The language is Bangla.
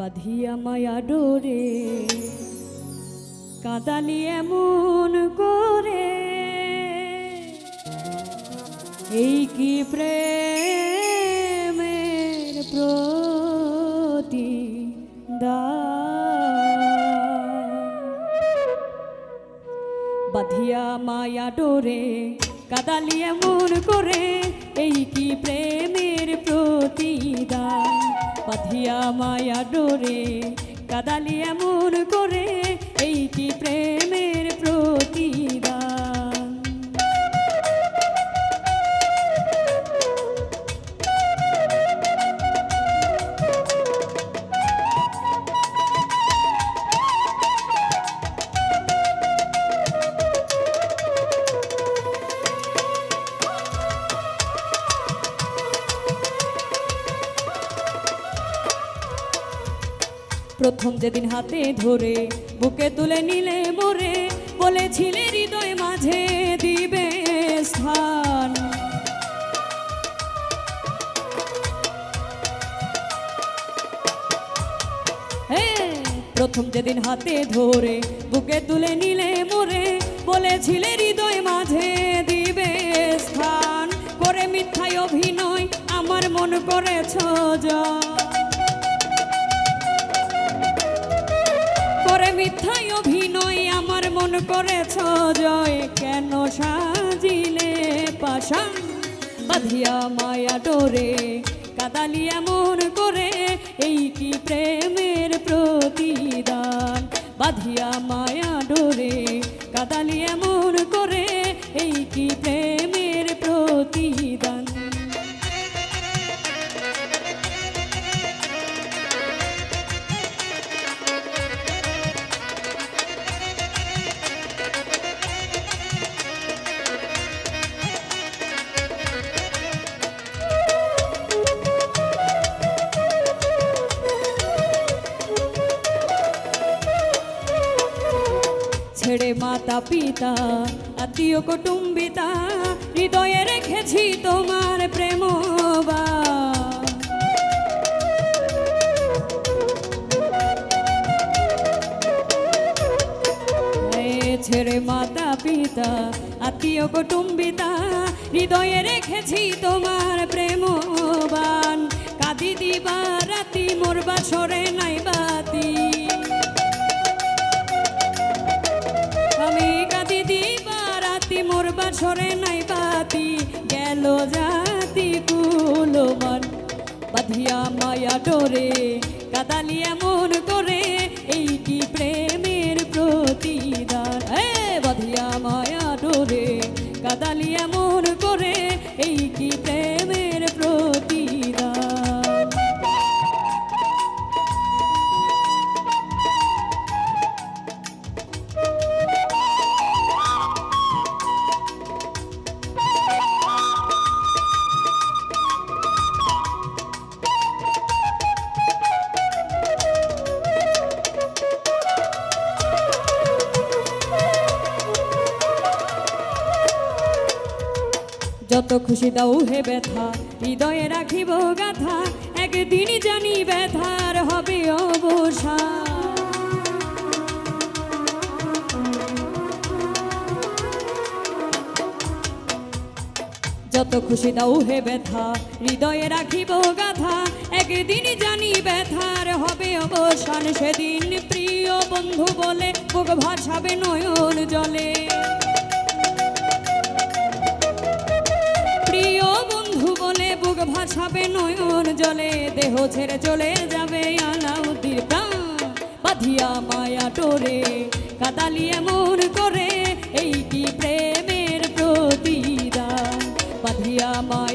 বাঁধিয়া মায়া ডোরে কাঁদালি এমন করে। এই কি প্রেমের প্রতি বাঁধিয়া মায়া ডোরে কাদালি এমন করে। মায়া ডোরে কাদালি এমন করে এই কি প্রেমের প্রথম যেদিন হাতে ধরে, বুকে তুলে নিলে মোরে, বলেছিলে হৃদয় মাঝে দিবে স্থান। প্রথম যেদিন হাতে ধরে, বুকে তুলে নিলে মোরে, বলেছিলে হৃদয় মাঝে দিবে স্থান। করে মিথ্যায় অভিনয় আমার মন করেছ জয় করে মিথ্যাই অভিনয়, আমার মন করেছ জয়। কেন সাজিলে পাশা বাঁধিয়া মায়া ডোরে কাদালি এমন করে, এই কি প্রেমের প্রতিদান? বাঁধিয়া মায়া ডোরে কাদালি এমন করে, এই কি প্রেমের প্রতিদান? ছেড়ে মাতা পিতা, আত্মীয় কুটুম্বিতা, হৃদয়ে রেখেছি তোমার প্রেম ছেড়ে মাতা পিতা, আত্মীয় কুটুম্বিতা, হৃদয়ে রেখেছি তোমার প্রেমবান কাঁদি দিবা, রাতি মোর বাসরে নাই বাসরে নাই বাতি, গেল জাতি কুলমান বাঁধিয়া মায়া ডোরে, কাদালি এমন করে, এই কি প্রেমের প্রতিদান? এ, বাঁধিয়া মায়া ডোরে, কাদালি এমন করে, এই কি প্রেমের যত খুশি দাও হে ব্যথা, হৃদয়ে রাখিব গাথা একদিন জানি ব্যথার হবে অবসা। যত খুশি দাও হে ব্যথা, হৃদয়ে রাখিব গাথা একদিন জানি ব্যথার হবে অবসান। সেদিন প্রিয় বন্ধু বলে, বুক ভাসাবে নয়ন জলে। ভাসাবে নয়ন জলে, দেহ ছেড়ে চলে যাবে আলাউদ্দির প্রাণ। বাঁধিয়া মায়া টোরে, কাদালি এমন করে এই কি প্রেমের প্রতিদান। বাঁধিয়া মায়া